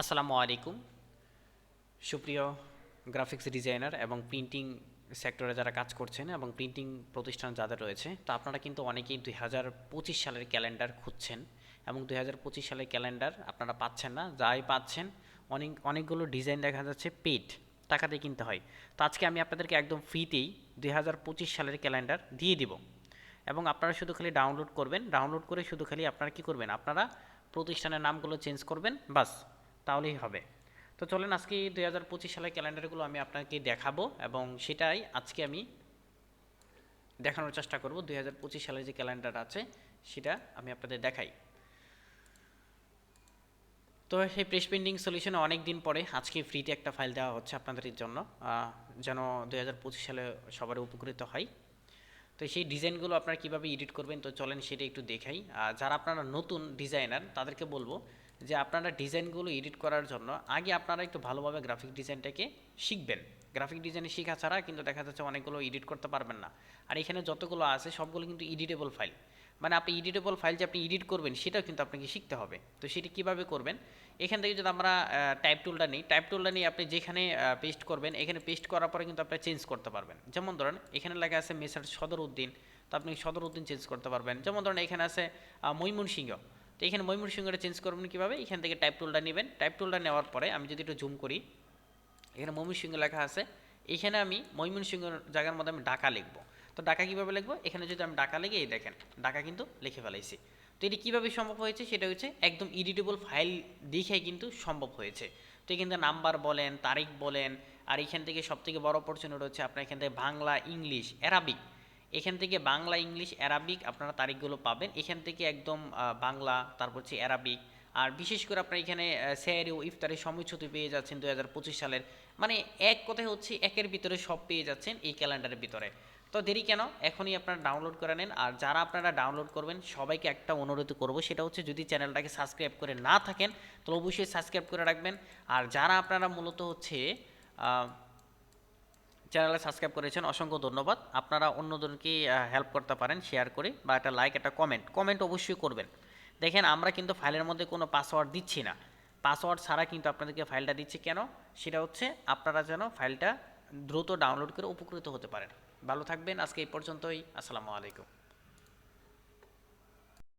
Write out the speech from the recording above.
আসসালামু আলাইকুম। সুপ্রিয় গ্রাফিক্স ডিজাইনার এবং প্রিন্টিং সেক্টরে যারা কাজ করছেন এবং প্রিন্টিং প্রতিষ্ঠান যাদের রয়েছে, তো আপনারা কিন্তু অনেকেই দুই হাজার পঁচিশ সালের ক্যালেন্ডার খুঁজছেন এবং দুই হাজার পঁচিশ সালের ক্যালেন্ডার আপনারা পাচ্ছেন না, যাই পাচ্ছেন, অনেক, অনেকগুলো ডিজাইন দেখা যাচ্ছে পেড টাকা দিয়ে কিনতে হয়। তো আজকে আমি আপনাদেরকে একদম ফ্রিতেই দুই হাজার পঁচিশ সালের ক্যালেন্ডার দিয়ে দিব। এবং আপনারা শুধু খালি ডাউনলোড করবেন ডাউনলোড করে শুধু খালি আপনারা কি করবেন? আপনারা প্রতিষ্ঠানের নামগুলো চেঞ্জ করবেন, বাস। তাহলেই হবে। তো চলেন আজকে দুই হাজার পঁচিশ সালের ক্যালেন্ডারগুলো আমি আপনাকে দেখাবো এবং সেটাই আজকে আমি দেখানোর চেষ্টা করব। দুই হাজার পঁচিশ সালের যে ক্যালেন্ডার আছে, সেটা আমি আপনাদের দেখাই। তো সেই প্রেস পেন্ডিং সলিউশনে অনেক দিন পরে আজকে ফ্রিতে একটা ফাইল দেওয়া হচ্ছে আপনাদের জন্য যেন দুই হাজার পঁচিশ সালে সবার উপকৃত হয়। তো সেই ডিজাইনগুলো আপনারা কীভাবে এডিট করবেন, তো চলেন সেটা একটু দেখাই। আর যারা আপনারা নতুন ডিজাইনার তাদেরকে বলব যে আপনারা ডিজাইনগুলো এডিট করার জন্য আগে আপনারা একটু ভালোভাবে গ্রাফিক ডিজাইনটাকে শিখবেন। গ্রাফিক ডিজাইন শেখা ছাড়া কিন্তু দেখা যাচ্ছে অনেকগুলো এডিট করতে পারবেন না। আর এখানে যতগুলো আছে সবগুলো কিন্তু এডিটেবল ফাইল মানে আপনি এডিটেবল ফাইল যে আপনি এডিট করবেন সেটাও কিন্তু আপনাকে শিখতে হবে। তো সেটি কীভাবে করবেন? এখান থেকে যদি আমরা টাইপ টুলটা নিই টাইপ টুলটা নিয়ে আপনি যেখানে পেস্ট করবেন, এখানে পেস্ট করার পরে কিন্তু আপনি চেঞ্জ করতে পারবেন। যেমন ধরেন এখানে লেখা আছে মেসার সদর উদ্দিন তো আপনি সদর উদ্দিন চেঞ্জ করতে পারবেন। যেমন ধরেন এখানে আছে ময়মনসিংহ তো এখানে ময়মনসিংহটা চেঞ্জ করবেন কীভাবে? এখান থেকে টাইপ টুলটা নেবেন। টাইপ টুলটা নেওয়ার পরে আমি যদি একটু জুম করি, এখানে ময়মনসিংহ লেখা আছে। এখানে আমি ময়মনসিংহ জায়গার মধ্যে আমি ঢাকা লিখব। তো ঢাকা কীভাবে লিখব? এখানে যদি আমি ঢাকা লিখে, এই দেখেন, ঢাকা কিন্তু লিখে ফেলাইছি। তো এটি কীভাবে সম্ভব হয়েছে? সেটা হচ্ছে একদম এডিটেবল ফাইল দেখে কিন্তু সম্ভব হয়েছে। তো এখান থেকে নাম্বার বলেন, তারিখ বলেন, আর এখান থেকে সব থেকে বড় অপরচুনিটি হচ্ছে আপনার এখান থেকে বাংলা, ইংলিশ অ্যারাবিক এখান থেকে বাংলা, ইংলিশ, অ্যারাবিক আপনারা তারিখগুলো পাবেন। এখান থেকে একদম বাংলা, তারপর হচ্ছে অ্যারাবিক। আর বিশেষ করে আপনার এখানে স্যারি ও ইফতারের সময়চ্যুতি পেয়ে যাচ্ছেন দু হাজার পঁচিশ সালের। মানে এক কথায় হচ্ছে একের ভিতরে সব পেয়ে যাচ্ছেন এই ক্যালেন্ডারের ভিতরে। তো দেরি কেন? এখনই আপনারা ডাউনলোড করে নেন। আর যারা আপনারা ডাউনলোড করবেন, সবাইকে একটা অনুরোধ করব, সেটা হচ্ছে যদি চ্যানেলটাকে সাবস্ক্রাইব করে না থাকেন, তাহলে অবশ্যই সাবস্ক্রাইব করে রাখবেন। আর যারা আপনারা মূলত হচ্ছে চ্যানেলে সাবস্ক্রাইব করেছেন, অসংখ্য ধন্যবাদ। আপনারা অন্যজনকে হেল্প করতে পারেন শেয়ার করে বা একটা লাইক একটা কমেন্ট কমেন্ট অবশ্যই করবেন। দেখেন, আমরা কিন্তু ফাইলের মধ্যে কোনো পাসওয়ার্ড দিচ্ছি না। পাসওয়ার্ড ছাড়া কিন্তু আপনাদেরকে ফাইলটা দিচ্ছি কেন? সেটা হচ্ছে আপনারা যেন ফাইলটা দ্রুত ডাউনলোড করে উপকৃত হতে পারেন। ভালো থাকবেন, আজকে এই পর্যন্তই। আসসালামু আলাইকুম।